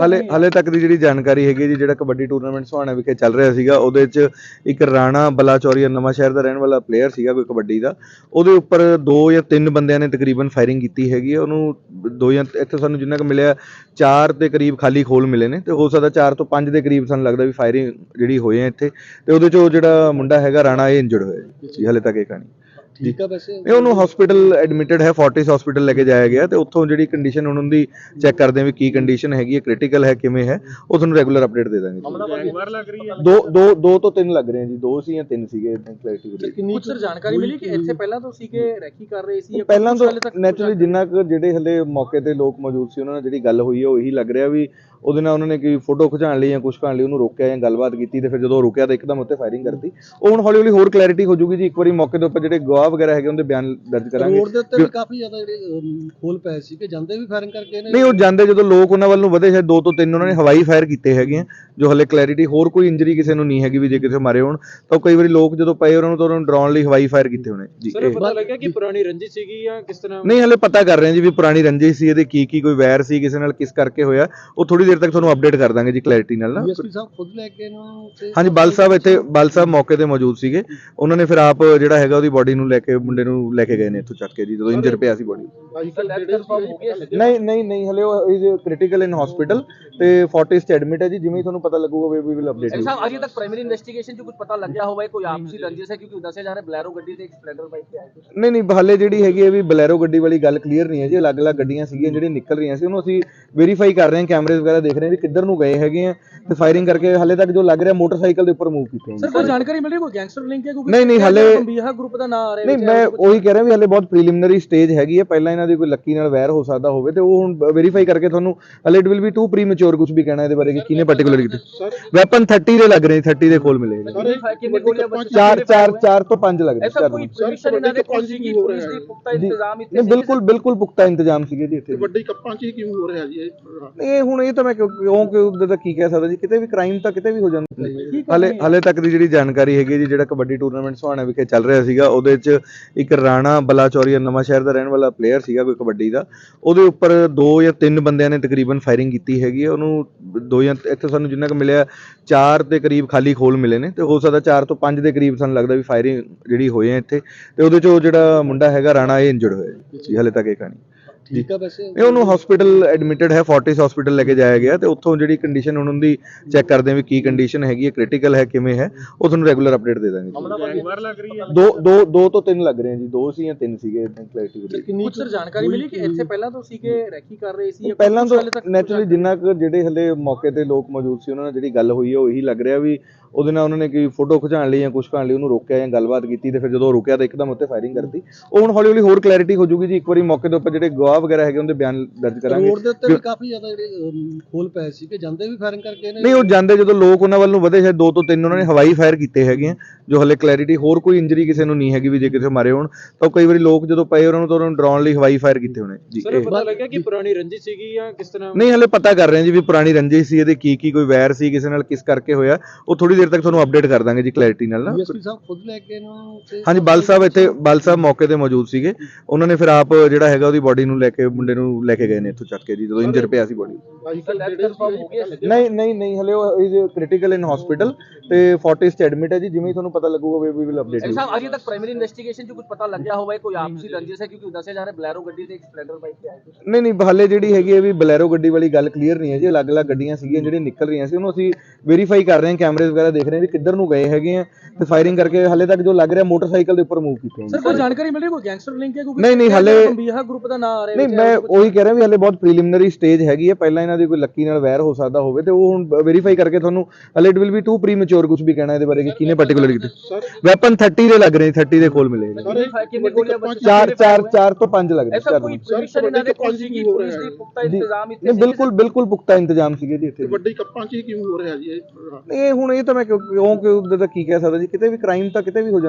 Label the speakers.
Speaker 1: ਹਲੇ ਹਲੇ ਤੱਕ ਦੀ ਜਿਹੜੀ ਜਾਣਕਾਰੀ ਹੈਗੀ ਜੀ ਜਿਹੜਾ ਕਬੱਡੀ ਟੂਰਨਾਮੈਂਟ ਸੁਹਾਣਾ ਵਿਖੇ ਚੱਲ ਰਿਹਾ ਸੀਗਾ ਉਹਦੇ 'ਚ ਇੱਕ ਰਾਣਾ ਬਲਾਚੌਰੀਆ ਨਵਾਂ ਸ਼ਹਿਰ ਦਾ ਰਹਿਣ ਵਾਲਾ ਪਲੇਅਰ ਸੀਗਾ ਕੋਈ ਕਬੱਡੀ ਦਾ ਉਹਦੇ ਉੱਪਰ ਦੋ ਜਾਂ ਤਿੰਨ ਬੰਦਿਆਂ ਨੇ ਤਕਰੀਬਨ ਫਾਇਰਿੰਗ ਕੀਤੀ ਹੈਗੀ ਹੈ ਉਹਨੂੰ ਦੋ ਜਾਂ ਇੱਥੇ ਸਾਨੂੰ ਜਿੰਨਾ ਕੁ ਮਿਲਿਆ ਚਾਰ ਦੇ ਕਰੀਬ ਖਾਲੀ ਖੋਲ ਮਿਲੇ ਨੇ ਤੇ ਹੋ ਸਕਦਾ ਚਾਰ ਤੋਂ ਪੰਜ ਦੇ ਕਰੀਬ ਸਾਨੂੰ ਲੱਗਦਾ ਵੀ ਫਾਇਰਿੰਗ ਜਿਹੜੀ ਹੋਈ ਹੈ ਇੱਥੇ ਤੇ ਉਹਦੇ 'ਚੋਂ ਜਿਹੜਾ ਮੁੰਡਾ ਹੈਗਾ ਰਾਣਾ ਇਹ ਇੰਜਰਡ ਹੋਇਆ ਜੀ ਹਲੇ ਤੱਕ ਇਹ ਕਹਾਣੀ।
Speaker 2: ਠੀਕ ਆ ਵੈਸੇ।
Speaker 1: ਇਹ ਉਹਨੂੰ ਹਸਪੀਟਲ ਐਡਮਿਟਡ ਹੈ ਫੋਰਟਿਸ ਹਸਪੀਟਲ ਲੈ ਕੇ ਜਾਇਆ ਗਿਆ ਤੇ ਉੱਥੋਂ ਜਿਹੜੀ ਕੰਡੀਸ਼ਨ ਉਹਨਾਂ ਦੀ ਚੈੱਕ ਕਰਦੇ ਆ ਵੀ ਕੀ ਕੰਡੀਸ਼ਨ ਹੈਗੀ ਹੈ ਕ੍ਰਿਟੀਕਲ ਹੈ ਕਿਵੇਂ ਹੈ ਉਹ ਤੁਹਾਨੂੰ ਰੈਗੂਲਰ ਅਪਡੇਟ ਦੇ ਦਾਂਗੇ। ਦੋ ਦੋ ਦੋ ਤੋਂ ਤਿੰਨ ਲੱਗ ਰਹੇ ਆ ਜੀ ਦੋ ਸੀ ਜਾਂ ਤਿੰਨ ਸੀਗੇ ਕਲੈਰਿਟੀ
Speaker 2: ਕਿੰਨੀ
Speaker 3: ਕੁਝ ਜਾਣਕਾਰੀ ਮਿਲੀ ਕਿ ਇੱਥੇ ਪਹਿਲਾਂ ਤੋਂ ਸੀ ਕਿ ਰੈਕੀ ਕਰ ਰਹੇ ਸੀ
Speaker 1: ਪਹਿਲਾਂ ਤੋਂ ਨੈਚੁਰਲੀ ਜਿੰਨਾ ਕੁ ਜਿਹੜੇ ਹਲੇ ਮੌਕੇ ਤੇ ਲੋਕ ਮੌਜੂਦ ਸੀ ਉਹਨਾਂ ਨਾਲ ਜਿਹੜੀ ਗੱਲ ਹੋਈ ਹੈ ਉਹ ਇਹੀ ਲੱਗ ਰਿਹਾ ਵੀ ਉਹਦੇ ਨਾਲ ਉਹਨਾਂ ਨੇ ਕੋਈ ਫੋਟੋ ਖਿਚਾਉਣ ਲਈ ਜਾਂ ਕੁਝ ਕਰਨ ਲਈ ਉਹਨੂੰ ਰੋਕਿਆ ਜਾਂ ਗੱਲਬਾਤ ਕੀਤੀ ਤੇ ਫਿਰ ਜਦੋਂ ਰੁਕਿਆ ਤਾਂ ਇੱਕਦਮ ਉੱਤੇ ਫਾਇਰਿੰਗ ਕਰਤੀ। ਉਹ ਹੁਣ ਹੌਲੀ ਹੌਲੀ ਹੋਰ ਕਲੈਰਿਟੀ ਹੋ ਜੂਗੀ ਜੀ ਇੱਕ ਵਾਰੀ ਮੌਕੇ ਦੇ ਉੱਪਰ ਜਿਹੜੇ ਗਵਾਹ ਵਗੈਰਾ ਹੈਗੇ ਉਹਦੇ ਬਿਆਨ ਦਰਜ ਕਰਾਂਗੇ।
Speaker 2: ਰੋਡ ਦੇ ਉੱਤੇ ਵੀ ਕਾਫੀ ਜ਼ਿਆਦਾ ਜਿਹੜੇ ਖੋਲ ਪਏ ਸੀ ਕਿ ਜਾਂਦੇ ਵੀ ਫਾਇਰਿੰਗ ਕਰਕੇ ਨੇ?
Speaker 1: ਨਹੀਂ ਉਹ ਜਾਂਦੇ ਜਦੋਂ ਲੋਕ ਉਹਨਾਂ ਵੱਲ ਨੂੰ ਵਧੇ ਸ਼ਾਇਦ ਦੋ ਤੋਂ ਤਿੰਨ ਉਹਨਾਂ ਨੇ ਹਵਾਈ ਫਾਇਰ ਕੀਤੇ ਹੈਗੇ ਆ ਜੋ ਹਲੇ ਕਲੈਰਿਟੀ ਹੋਰ ਕੋਈ ਇੰਜਰੀ ਕਿਸੇ ਨੂੰ ਨਹੀਂ ਹੈਗੀ ਵੀ ਜੇ ਕਿਸੇ ਮਾਰੇ ਹੋਣ। ਤਾਂ ਕਈ ਵਾਰੀ ਲੋਕ ਜਦੋਂ ਪਏ ਉਹਨਾਂ ਨੂੰ ਤਾਂ ਉਹਨਾਂ ਨੂੰ ਡਰਾਉਣ ਲਈ ਹਵਾਈ ਫਾਇਰ ਕੀਤੇ ਹੋਣੇ। ਜੀ
Speaker 3: ਸਰ
Speaker 1: ਇਹ-
Speaker 3: ਪਤਾ ਲੱਗਿਆ ਕਿ ਪੁਰਾਣੀ ਰੰਜਿਸ਼ ਸੀਗੀ ਜਾਂ ਕਿਸ ਤਰ੍ਹਾਂ?
Speaker 1: ਨਹੀਂ ਹਲੇ ਪਤਾ ਕਰ ਰਹੇ ਹਾਂ ਜੀ ਵੀ ਪੁਰਾਣੀ ਰੰਜਿਸ਼ ਸੀ ਇਹਦੇ ਕੀ ਕੀ ਕੋਈ ਵੈਰ ਸੀ ਕਿਸੇ ਨਾਲ ਕਿਸ ਕਰਕੇ ਹੋਇਆ। ਉਹ ਥੋੜੀ ਦੇਰ ਤੱਕ ਤੁਹਾਨੂੰ ਅਪਡੇਟ ਕਰ ਦਾਂਗੇ ਜੀ ਕਲੈਰਿਟੀ ਨਾਲ ਨਾ।
Speaker 2: ਡੀਐਸਪੀ ਸਾਹਿਬ ਖੁਦ ਲੈ ਕੇ ਇਹਨੂੰ ਤੇ
Speaker 1: ਹਾਂਜੀ ਬਲ ਸਾਹਿਬ ਇੱਥੇ ਬਲ ਸਾਹਿਬ ਮੌਕੇ ਤੇ ਮੌਜੂਦ ਸੀਗੇ। ਉਹਨਾਂ ਨੇ ਫਿਰ ਆਪ ਜਿਹੜਾ ਹੈਗਾ ਉਹਦੀ ਬਾਡੀ ਨੂੰ ਲੈ ਕੇ ਮੁੰਡੇ ਨੂੰ ਲੈ ਕੇ ਗਏ ਨੇ ਇੱਥੋਂ ਚੱਕ ਕੇ ਜੀ ਜਦੋਂ ਇੰਜਰ ਪਿਆ ਸੀ ਬਾਡੀ ਨਹੀਂ ਨਹੀਂ ਨਹੀਂ ਹਲੇ ਉਹ ਇਜ਼ ਕ੍ਰਿਟੀਕਲ ਇਨ ਹਸਪੀਟਲ ਤੇ ਫੋਰਟਿਸ ਚ ਐਡਮਿਟ ਹੈ ਜੀ ਜਿਵੇਂ ਹੀ ਤੁਹਾਨੂੰ ਪਤਾ ਲੱਗੂਗਾ ਵੀ ਵਿਲ ਅਪਡੇਟ ਯੂ
Speaker 3: ਸਾਹਿਬ ਅਜੇ ਤੱਕ ਪ੍ਰਾਇਮਰੀ ਇਨਵੈਸਟੀਗੇਸ਼ਨ 'ਚ ਕੁਝ ਪਤਾ ਲੱਗਿਆ ਹੋਵੇ ਕੋਈ ਆਪਸੀ ਰੰਜਿਸ਼ ਹੈ ਕਿਉਂਕਿ ਦੱਸਿਆ ਜਾ ਰਿਹਾ ਬਲੈਰੋ ਗੱਡੀ ਤੇ ਇੱਕ ਸਪਲੈਂਡਰ ਬਾਈਕ ਤੇ ਆਏ ਸੀ।
Speaker 1: ਨਹੀਂ ਨਹੀਂ ਹਾਲੇ ਜਿਹੜੀ ਹੈਗੀ ਹੈ ਵੀ ਬਲੈਰੋ ਗੱਡੀ ਵਾਲੀ ਗੱਲ ਕਲੀਅਰ ਨਹੀਂ ਹੈ ਜੀ ਅਲੱਗ-ਅਲੱਗ ਗੱਡੀਆਂ ਸੀਗੀਆਂ ਜਿਹੜੀਆਂ ਨਿਕਲ ਰਹੀਆਂ ਸੀ ਉਹਨੂੰ ਅਸੀਂ ਵੈਰੀਫਾਈ ਕਰ ਰਹੇ ਹਾਂ ਕੈਮਰੇ ਵਗੈਰਾ ਦੇਖ ਰਹੇ ਹਾਂ ਵੀ ਕਿੱਧਰ ਨੂੰ ਗਏ ਹੈਗੇ ਆ ਤੇ ਫਾਇਰਿੰਗ ਕਰਕੇ ਹਾਲੇ ਤੱਕ ਜੋ ਲੱਗ ਰਿਹਾ ਮੋਟਰਸਾਈਕਲ ਦੇ ਉੱਪਰ ਮੂਵ ਕੀਤੇ
Speaker 3: ਸਰ ਕੋਈ ਜਾਣਕਾਰੀ ਮਿਲ ਰਹੀ ਕੋਈ ਗੈਂਗਸਟਰ ਲਿੰਕ ਹੈ
Speaker 1: ਨਹੀਂ, ਨਹੀਂ, ਹਾਲੇ-
Speaker 3: ਬੀਹਾ ਗਰੁੱਪ ਦਾ ਨਾਮ ਆ ਰਿਹਾ
Speaker 1: ਨਹੀਂ ਮੈਂ ਉਹੀ ਕਹਿ ਰਿਹਾ ਵੀ ਹਾਲੇ ਬਹੁਤ ਪ੍ਰੀਲਿਮਿਨਰੀ ਸਟੇਜ ਹੈਗੀ ਹੈ ਪਹਿਲਾਂ ਇਹਨਾਂ ਦੀ ਕੋਈ ਲੱਕੀ ਨਾਲ ਵੈਰ ਹੋ ਸਕਦਾ ਹੋਵੇ ਤੇ ਉਹ ਹੁਣ ਵੈਰੀਫਾਈ ਕਰਕੇ ਤੁਹਾਨੂੰ ਹਲੇ it will be too premature ਕੁਝ ਵੀ ਕਹਿਣਾ ਇਹਦੇ ਬਾਰੇ ਕਿ ਕਿਹਨੇ ਪਾਰਟਿਕੂਲਰ ਕੀਤੇ। ਵੈਪਨ 30 ਦੇ ਲੱਗ ਰਹੇ 30 ਦੇ ਕੋਲ ਮਿਲੇ ਨੇ।
Speaker 3: ਕਿੰਨੇ ਗੋਲੀਆਂ ਬੱਚੀ?
Speaker 1: ਚਾਰ ਚਾਰ ਚਾਰ ਤੋਂ ਪੰਜ ਲੱਗ ਰਹੇ ਚਾਰ
Speaker 3: ਕੋਈ
Speaker 1: ਤੋਂ।
Speaker 3: ਪਰਮਿਸ਼ਨ ਇਹਨਾਂ ਦੇ ਕੋਲ ਸੀਗੀ ਪੁਲਿਸ ਦੀ ਪੁਖਤਾ ਇੰਤਜ਼ਾਮ ਇੱਥੇ
Speaker 1: ਨਹੀਂ ਬਿਲਕੁਲ ਬਿਲਕੁਲ ਪੁਖਤਾ ਇੰਤਜ਼ਾਮ ਸੀਗੇ ਜੀ ਇੱਥੇ
Speaker 2: ਵੱਡੀ ਕੱਪਾਂ 'ਚ ਹੀ ਕਿਉਂ ਹੋ ਰਿਹਾ ਜੀ ਇਹ
Speaker 1: ਇਹ ਹੁਣ ਇਹ ਤਾਂ ਮੈਂ ਕਿਉਂ ਕਿਉਂ ਤਾਂ ਕੀ ਕਹਿ ਸਕਦਾ ਜੀ? ਕਿਤੇ ਵੀ ਕ੍ਰਾਈਮ ਤਾਂ ਕਿਤੇ ਵੀ ਹੋ ਜਾਂਦਾ। ਹਲੇ ਹਲੇ ਤੱਕ ਦੀ ਜਿਹੜੀ ਜਾਣਕਾਰੀ ਹੈਗੀ ਜੀ ਜਿਹੜਾ ਕਬੱਡੀ ਟੂਰਨਾਮੈਂਟ ਸੁਹਾਣਾ ਵਿਖੇ ਚੱਲ ਰਿਹਾ ਸੀਗਾ ਉਹਦੇ 'ਚ ਇੱਕ ਰਾਣਾ ਬਲਾਚੌਰੀਆ ਨਵਾਂ ਸ਼ਹਿਰ ਦਾ ਰਹਿਣ ਵਾਲਾ ਪਲੇਅਰ ਸੀਗਾ ਕੋਈ ਕਬੱਡੀ ਦਾ, ਉਹਦੇ ਉੱਪਰ ਦੋ ਜਾਂ ਤਿੰਨ ਬੰਦਿਆਂ ਨੇ ਤਕਰੀਬਨ ਫਾਇਰਿੰਗ ਕੀਤੀ ਹੈਗੀ ਹੈ ਉਹਨੂੰ ਦੋ ਜਾਂ ਇੱਥੇ ਸਾਨੂੰ ਜਿੰਨਾ ਕੁ ਮਿਲਿਆ ਚਾਰ ਦੇ ਕਰੀਬ ਖਾਲੀ ਖੋਲ ਮਿਲੇ ਨੇ ਤੇ ਹੋ ਸਕਦਾ ਚਾਰ ਤੋਂ ਪੰਜ ਦੇ ਕਰੀਬ ਸਾਨੂੰ ਲੱਗਦਾ ਵੀ ਫਾਇਰਿੰਗ ਜਿਹੜੀ ਹੋਈ ਹੈ ਇੱਥੇ, ਤੇ ਉਹਦੇ 'ਚੋਂ ਜਿਹੜਾ ਮੁੰਡਾ ਹੈਗਾ ਰਾਣਾ, ਇਹ ਇੰਜਰਡ ਹੋਇਆ ਜੀ, ਹਲੇ ਤੱਕ ਇਹ ਕਹਾਣੀ।
Speaker 2: ਠੀਕ ਆ ਵੈਸੇ।
Speaker 1: ਇਹ ਉਹਨੂੰ ਹਸਪੀਟਲ ਐਡਮਿਟਡ ਹੈ ਫੋਰਟਿਸ ਹਸਪੀਟਲ ਲੈ ਕੇ ਜਾਇਆ ਗਿਆ ਤੇ ਉੱਥੋਂ ਜਿਹੜੀ ਕੰਡੀਸ਼ਨ ਉਹਨਾਂ ਦੀ ਚੈੱਕ ਕਰਦੇ ਆ ਵੀ ਕੀ ਕੰਡੀਸ਼ਨ ਹੈਗੀ ਹੈ ਕ੍ਰਿਟੀਕਲ ਹੈ ਕਿਵੇਂ ਹੈ ਉਹ ਤੁਹਾਨੂੰ ਰੈਗੂਲਰ ਅਪਡੇਟ ਦੇ ਦਾਂਗੇ। ਦੋ ਦੋ ਦੋ ਤੋਂ ਤਿੰਨ ਲੱਗ ਰਹੇ ਆ ਜੀ ਦੋ ਸੀ ਜਾਂ ਤਿੰਨ ਸੀਗੇ ਕਲੈਰਿਟੀ
Speaker 2: ਕਿੰਨੀ
Speaker 3: ਕੁਝ ਜਾਣਕਾਰੀ ਮਿਲੀ ਕਿ ਇੱਥੇ ਪਹਿਲਾਂ ਤੋਂ ਸੀ ਕਿ ਰੈਕੀ ਕਰ ਰਹੇ ਸੀ
Speaker 1: ਪਹਿਲਾਂ ਤੋਂ ਨੈਚੁਰਲੀ ਜਿੰਨਾ ਕੁ ਜਿਹੜੇ ਹਲੇ ਮੌਕੇ ਤੇ ਲੋਕ ਮੌਜੂਦ ਸੀ ਉਹਨਾਂ ਨਾਲ ਜਿਹੜੀ ਗੱਲ ਹੋਈ ਹੈ ਉਹ ਇਹੀ ਲੱਗ ਰਿਹਾ ਵੀ ਉਹਦੇ ਨਾਲ ਉਹਨਾਂ ਨੇ ਕੋਈ ਫੋਟੋ ਖਿਚਾਉਣ ਲਈ ਜਾਂ ਕੁਝ ਕਰਨ ਲਈ ਉਹਨੂੰ ਰੋਕਿਆ ਜਾਂ ਗੱਲਬਾਤ ਕੀਤੀ ਤੇ ਫਿਰ ਜਦੋਂ ਰੁਕਿਆ ਤਾਂ ਇੱਕਦਮ ਉੱਤੇ ਫਾਇਰਿੰਗ ਕਰਤੀ। ਉਹ ਹੁਣ ਹੌਲੀ ਹੌਲੀ ਹੋਰ ਕਲੈਰਿਟੀ ਹੋ ਜੂਗੀ ਜੀ ਇੱਕ ਵਾਰੀ ਮੌਕੇ ਦੇ ਉੱਪਰ ਜਿਹੜੇ ਗਵਾਹ ਵਗੈਰਾ ਹੈਗੇ ਉਹਦੇ ਬਿਆਨ ਦਰਜ ਕਰਾਂਗੇ।
Speaker 2: ਰੋਡ ਦੇ ਉੱਤੇ ਵੀ ਕਾਫੀ ਜ਼ਿਆਦਾ ਜਿਹੜੇ ਖੋਲ ਪਏ ਸੀ ਕਿ ਜਾਂਦੇ ਵੀ ਫਾਇਰਿੰਗ ਕਰਕੇ ਨੇ?
Speaker 1: ਨਹੀਂ ਉਹ ਜਾਂਦੇ ਜਦੋਂ ਲੋਕ ਉਹਨਾਂ ਵੱਲ ਨੂੰ ਵਧੇ ਸ਼ਾਇਦ ਦੋ ਤੋਂ ਤਿੰਨ ਉਹਨਾਂ ਨੇ ਹਵਾਈ ਫਾਇਰ ਕੀਤੇ ਹੈਗੇ ਆ ਜੋ ਹਲੇ ਕਲੈਰਿਟੀ ਹੋਰ ਕੋਈ ਇੰਜਰੀ ਕਿਸੇ ਨੂੰ ਨਹੀਂ ਹੈਗੀ ਵੀ ਜੇ ਕਿਸੇ ਮਾਰੇ ਹੋਣ। ਤਾਂ ਕਈ ਵਾਰੀ ਲੋਕ ਜਦੋਂ ਪਏ ਉਹਨਾਂ ਨੂੰ ਤਾਂ ਉਹਨਾਂ ਨੂੰ ਡਰਾਉਣ ਲਈ ਹਵਾਈ ਫਾਇਰ ਕੀਤੇ ਹੋਣੇ। ਜੀ
Speaker 3: ਸਰ
Speaker 1: ਇਹ-
Speaker 3: ਪਤਾ ਲੱਗਿਆ ਕਿ ਪੁਰਾਣੀ ਰੰਜਿਸ਼ ਸੀਗੀ ਜਾਂ ਕਿਸ ਤਰ੍ਹਾਂ?
Speaker 1: ਨਹੀਂ ਹਲੇ ਪਤਾ ਕਰ ਰਹੇ ਹਾਂ ਜੀ ਵੀ ਪੁਰਾਣੀ ਰੰਜਿਸ਼ ਸੀ ਇਹਦੇ ਕੀ ਕੀ ਕੋਈ ਵੈਰ ਸੀ ਕਿਸੇ ਨਾਲ ਕਿਸ ਕਰਕੇ ਹੋਇਆ। ਉਹ ਥੋੜੀ ਦੇਰ ਤੱਕ ਤੁਹਾਨੂੰ ਅਪਡੇਟ ਕਰ ਦਾਂਗੇ ਜੀ ਕਲੈਰਿਟੀ ਨਾਲ ਨਾ।
Speaker 2: ਡੀਐਸਪੀ ਸਾਹਿਬ ਖੁਦ ਲੈ ਕੇ ਇਹਨੂੰ ਤੇ
Speaker 1: ਹਾਂਜੀ ਬਲ ਸਾਹਿਬ ਇੱਥੇ ਬਲ ਸਾਹਿਬ ਮੌਕੇ ਤੇ ਮੌਜੂਦ ਸੀਗੇ। ਉਹਨਾਂ ਨੇ ਫਿਰ ਆਪ ਜਿਹੜਾ ਹੈਗਾ ਉਹਦੀ ਬਾਡੀ ਨੂੰ ਲੈ ਕੇ ਮੁੰਡੇ ਨੂੰ ਲੈ ਕੇ ਗਏ ਨੇ ਇੱਥੋਂ ਚੱਕ ਕੇ ਜੀ ਜਦੋਂ ਇੰਜਰ ਪਿਆ ਸੀ ਬਾਡੀ ਨਹੀਂ ਨਹੀਂ ਨਹੀਂ ਹਲੇ ਉਹ ਇਜ਼ ਕ੍ਰਿਟੀਕਲ ਇਨ ਹਸਪੀਟਲ ਤੇ ਫੋਰਟਿਸ ਚ ਐਡਮਿਟ ਹੈ ਜੀ ਜਿਵੇਂ ਹੀ ਤੁਹਾਨੂੰ ਪਤਾ ਲੱਗੂਗਾ ਵੀ ਵਿਲ ਅਪਡੇਟ ਯੂ
Speaker 3: ਸਾਹਿਬ ਅਜੇ ਤੱਕ ਪ੍ਰਾਇਮਰੀ ਇਨਵੈਸਟੀਗੇਸ਼ਨ 'ਚ ਕੁਝ ਪਤਾ ਲੱਗਿਆ ਹੋਵੇ ਕੋਈ ਆਪਸੀ ਰੰਜਿਸ਼ ਹੈ ਕਿਉਂਕਿ ਦੱਸਿਆ ਜਾ ਰਿਹਾ ਬਲੈਰੋ ਗੱਡੀ ਤੇ ਇੱਕ ਸਪਲੈਂਡਰ ਬਾਈਕ ਤੇ ਆਏ ਸੀ।
Speaker 1: ਨਹੀਂ ਨਹੀਂ ਹਾਲੇ ਜਿਹੜੀ ਹੈਗੀ ਹੈ ਵੀ ਬਲੈਰੋ ਗੱਡੀ ਵਾਲੀ ਗੱਲ ਕਲੀਅਰ ਨਹੀਂ ਹੈ ਜੀ ਅਲੱਗ-ਅਲੱਗ ਗੱਡੀਆਂ ਸੀਗੀਆਂ ਜਿਹੜੀਆਂ ਨਿਕਲ ਰਹੀਆਂ ਸੀ ਉਹਨੂੰ ਅਸੀਂ ਵੈਰੀਫਾਈ ਕਰ ਰਹੇ ਹਾਂ ਕੈਮਰੇ ਵਗੈਰਾ ਦੇਖ ਰਹੇ ਹਾਂ ਵੀ ਕਿੱਧਰ ਨੂੰ ਗਏ ਹੈਗੇ ਆ ਤੇ ਫਾਇਰਿੰਗ ਕਰਕੇ ਹਾਲੇ ਤੱਕ ਜੋ ਲੱਗ ਰਿਹਾ ਮੋਟਰਸਾਈਕਲ ਦੇ ਉੱਪਰ ਮੂਵ ਕੀਤੇ
Speaker 3: ਸਰ ਕੋਈ ਜਾਣਕਾਰੀ ਮਿਲ ਰਹੀ ਕੋਈ ਗੈਂਗਸਟਰ ਲਿੰਕ ਹੈ
Speaker 1: ਨਹੀਂ, ਨਹੀਂ, ਹਾਲੇ-
Speaker 3: ਗਰੁੱਪ ਦਾ ਨਾਮ ਆ ਰਿਹਾ?
Speaker 1: ਨਹੀਂ ਮੈਂ ਉਹੀ ਕਹਿ ਰਿਹਾ ਵੀ ਹਾਲੇ ਬਹੁਤ ਪ੍ਰੀਲਿਮਿਨਰੀ ਸਟੇਜ ਹੈਗੀ ਹੈ। ਪਹਿਲਾਂ ਇਹਨਾਂ ਦੀ ਕੋਈ ਲੱਕੀ ਨਾਲ ਵੈਰ ਹੋ ਸਕਦਾ ਹੋਵੇ ਤੇ ਉਹ ਹੁਣ ਵੈਰੀਫਾਈ ਕਰਕੇ ਤੁਹਾਨੂੰ ਹਲੇ it will be too premature ਕੁਝ ਵੀ ਕਹਿਣਾ ਇਹਦੇ ਬਾਰੇ ਕਿ ਕਿਹਨੇ ਪਾਰਟਿਕੂਲਰ ਕੀਤੇ। ਵੈਪਨ 30 ਦੇ ਲੱਗ ਰਹੇ 30 ਦੇ ਕੋਲ ਮਿਲੇ। ਨੇ।
Speaker 3: ਕਿੰਨੇ ਗੋਲੀਆਂ ਬੱਚੀ?
Speaker 1: ਚਾਰ ਚਾਰ ਚਾਰ ਤੋਂ ਪੰਜ ਲੱਗ ਰਹੇ ਚਾਰ
Speaker 3: ਕੋਈ
Speaker 1: ਤੋਂ।
Speaker 3: ਪਰਮਿਸ਼ਨ ਇਹਨਾਂ ਦੇ ਕੋਲ ਸੀਗੀ? ਪੁਲਿਸ ਦੀ ਪੁਖਤਾ ਇੰਤਜ਼ਾਮ ਇੱਥੇ
Speaker 1: ਨਹੀਂ ਬਿਲਕੁਲ ਬਿਲਕੁਲ ਪੁਖਤਾ ਇੰਤਜ਼ਾਮ ਸੀਗੇ ਜੀ ਇੱਥੇ
Speaker 2: ਵੱਡੀ ਕੱਪਾਂ 'ਚ ਹੀ ਕਿਉਂ ਹੋ ਰਿਹਾ ਜੀ ਇਹ?
Speaker 1: ਇਹ ਹੁਣ ਇਹ ਤਾਂ ਮੈਂ ਕਿਉਂ ਕਿਉਂ ਕਿ ਉਹਦਾ ਤਾਂ ਕੀ ਕਹਿ ਸਕਦਾ ਜੀ? ਕਿਤੇ ਵੀ ਕ੍ਰਾਈਮ ਤਾਂ ਕਿਤੇ ਵੀ ਹੋ ਜਾਂਦਾ।